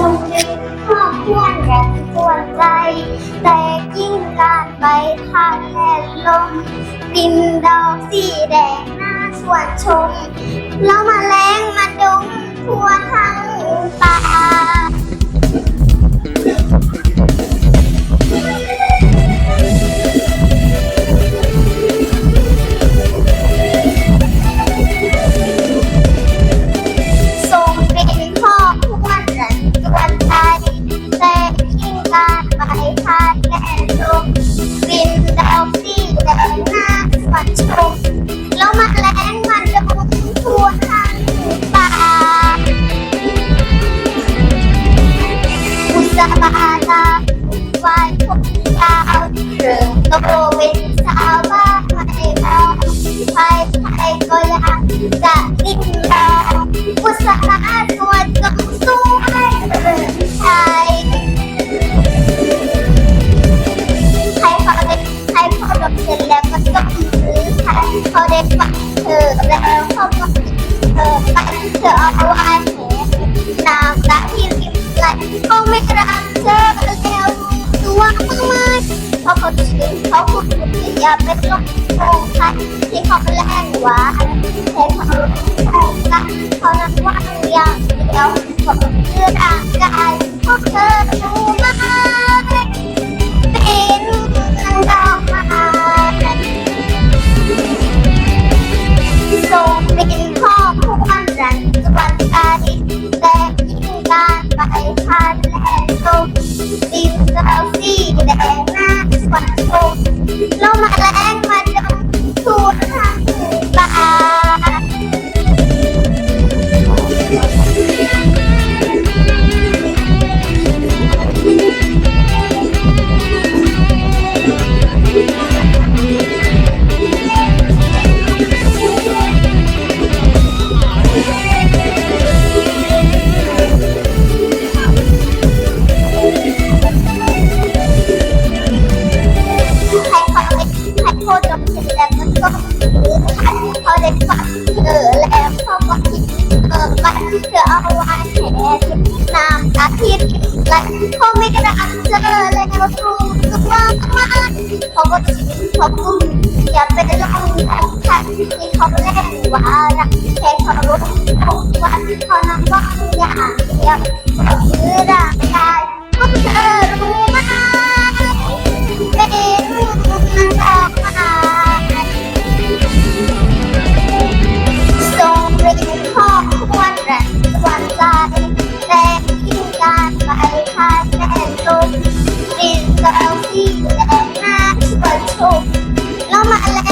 ส่งถึงครอบครัวแรงปวนใจ แต่ยิ่งการไปทานแหลนลมดินดอกสีแดงน่าสวนชม แล้วมาแรง แล้วเขาก็เธอไปเธอเอาไว้แหน้ำตาที่ริมไหลเขาไม่รักเธอแล้วตัวมากมายเพราะเขาชื่อเขาพูดอย่าไปลงโงใครที่เขาแรงหวานให้เขาโงกันเขานั้นว่าอย่างเดียวผมเชื่อร่างกายเพราะเธอรู้ เธอเอาไว้แห่ที่น้ำตาที่ริมไหลเขาไม่กรักเจอแล้วรู้สึกว่ามันเขาก็ชินเขาคุ้นอย่าไปลองของใครที่เขาแรงว่ารักแค่เขารู้ทุกวันเขานับว่าอย่างเดียวคือร่างกายของเธอ มดินาที่แดงหน้าชวนชมแล้วมา